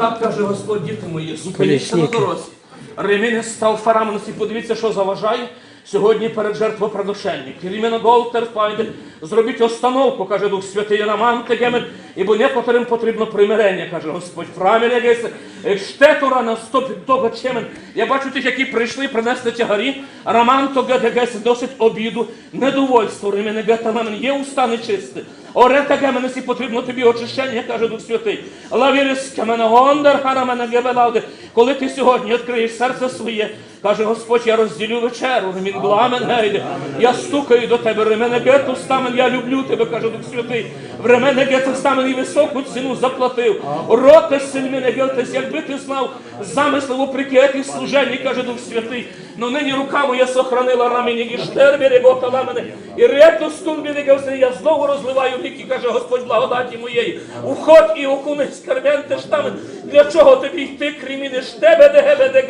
так каже Господь, діти мої, зупиніться на дорозі. Ремінь став фараменос і подивіться, що заважає. Сьогодні перед жертвоприношенням. Кірімена Голтер Файде, зробіть остановку, каже Дух Святий Роман Тегемен, ібо некоторим потрібно примирення, каже Господь. Штетура на того чемен. Я бачу тих, які прийшли принесли тягарі. Роман Тогедегес досить обіду, недовольство. Реміне Гетамен є уста нечисті. Орета геменесі потрібно тобі очищення, каже Дух Святий. Лавірис камена гондер харамена гебелауде. Коли ти сьогодні відкриєш серце своє, каже Господь, я розділю вечеру, ремін бламен гейде. Я стукаю до тебе, ремене гету стамен, я люблю тебе, каже Дух Святий. В ремене гету стамен і високу ціну заплатив. Роте сильміне гелтес, якби ти знав замислив оприки служенні, каже Дух Святий. Но нині рука моя сохранила рамені і штербі регота мене. І рето стумбі гевсе, я знову розливаю віки, каже Господь благодаті моєї. Уход і окунець скарбенте штамен. Для чого тобі йти, кріміни штебе де гебе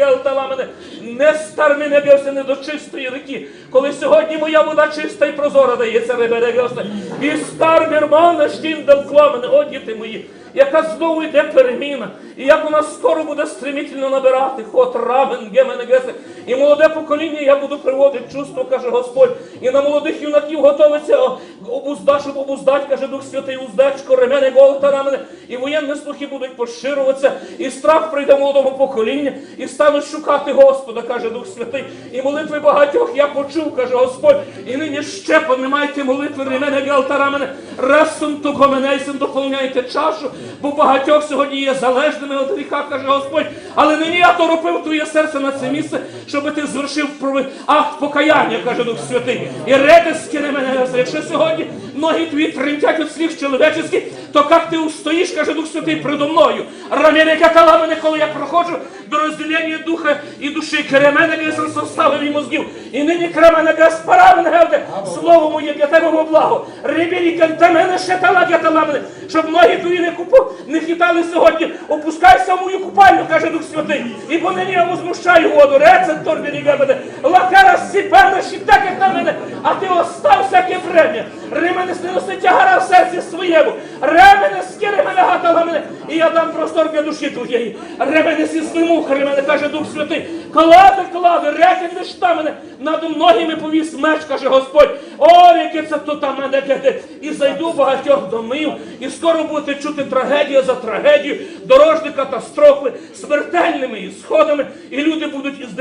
мене? Не стар мене гевсе не до чистої ріки. Коли сьогодні моя вода чиста і прозора дається ребе гевсе. І стар мірмана штіндал кламене, о діти мої яка знову йде переміна, і як вона скоро буде стремительно набирати ход рамен, гемене гесе. І молоде покоління я буду приводити чувство, каже Господь. І на молодих юнаків готовиться о, обузда, щоб обуздать, каже Дух Святий, уздечко, ремене, голта, рамене. І воєнні слухи будуть поширюватися, і страх прийде молодого покоління, і стануть шукати Господа, каже Дух Святий. І молитви багатьох я почув, каже Господь. І нині ще поднимайте молитви, ремене, голта, рамене. Расом то гоменейсом доповняйте чашу, бо багатьох сьогодні є залежними від гріха, каже Господь. Але нині я торопив твоє серце на це місце, щоб ти звершив акт покаяння, каже Дух Святий. І редиски не мене. Якщо сьогодні ноги твої тремтять від слів чоловічих, то як ти устоїш, каже Дух Святий, предо мною. Рам'яне катала мене, коли я проходжу до розділення духа і душі. Керемене гесен составив і мозгів. І нині кремене гес парамен гевде. Слово моє для тебе во благо. Рибірі кантамене ще тала гетала мене. Щоб ноги твої не купу, не хитали сьогодні. Опускайся в мою купальню, каже Дух Святий. І бо нині я возмущаю воду. Рецен торбірі гебеде. Лакара сіпена так як на мене. А ти остав всяке врем'я. Ремене снилося тягара в серці своєму. Ремене скири мене гатала мене. І я дам простор для душі твоєї. Ремене сісни муха, ремене, каже Дух Святий. Клади, клади, реки лиш та мене. Над многими повіс меч, каже Господь. О, яке це то там мене гляде. І зайду багатьох домів. І скоро будете чути трагедію за трагедією, дорожні катастрофи, смертельними ісходами. І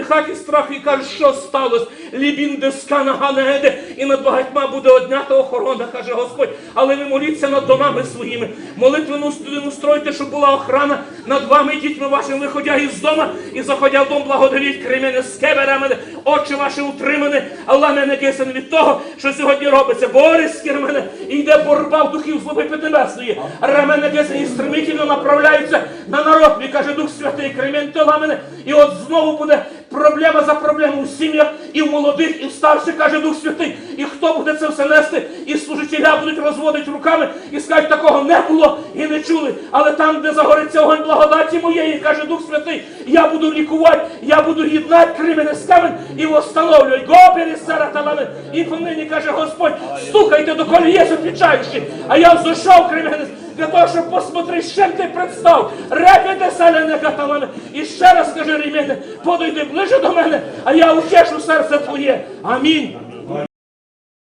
будуть іздихати і кажуть, що сталося. Лібін дескана ганеде. І над багатьма буде однята охорона, каже Господь. Але ви моліться над домами своїми. Молитвену студину стройте, щоб була охрана над вами дітьми вашим, виходя із дома і заходя в дом, благодаріть кремене скеберемене, очі ваші утримане, Allah мене кисен від того, що сьогодні робиться. Борис мене, і йде боротьба в духів злоби піднебесної. Ремене кисен і стремительно направляються на народ, мій каже Дух Святий, кремен мене. І от знову буде проблема за проблемою в сім'ях, і в молодих, і в старших, каже Дух Святий. І хто буде це все нести? І служителя будуть розводити руками і скажуть, такого не було і не чули. Але там, де загориться огонь благодаті моєї, каже Дух Святий, я буду лікувати, я буду єднати кримени з камень і встановлювати. Гопері сараталами. І понині каже Господь, слухайте, доколі є відвічаючи. А я зайшов кримени для того, щоб посмотри, з чим ти представ. Репете селяне каталане. І ще раз скажи, Рім'яне, подойди ближе до мене, а я утешу серце твоє. Амінь.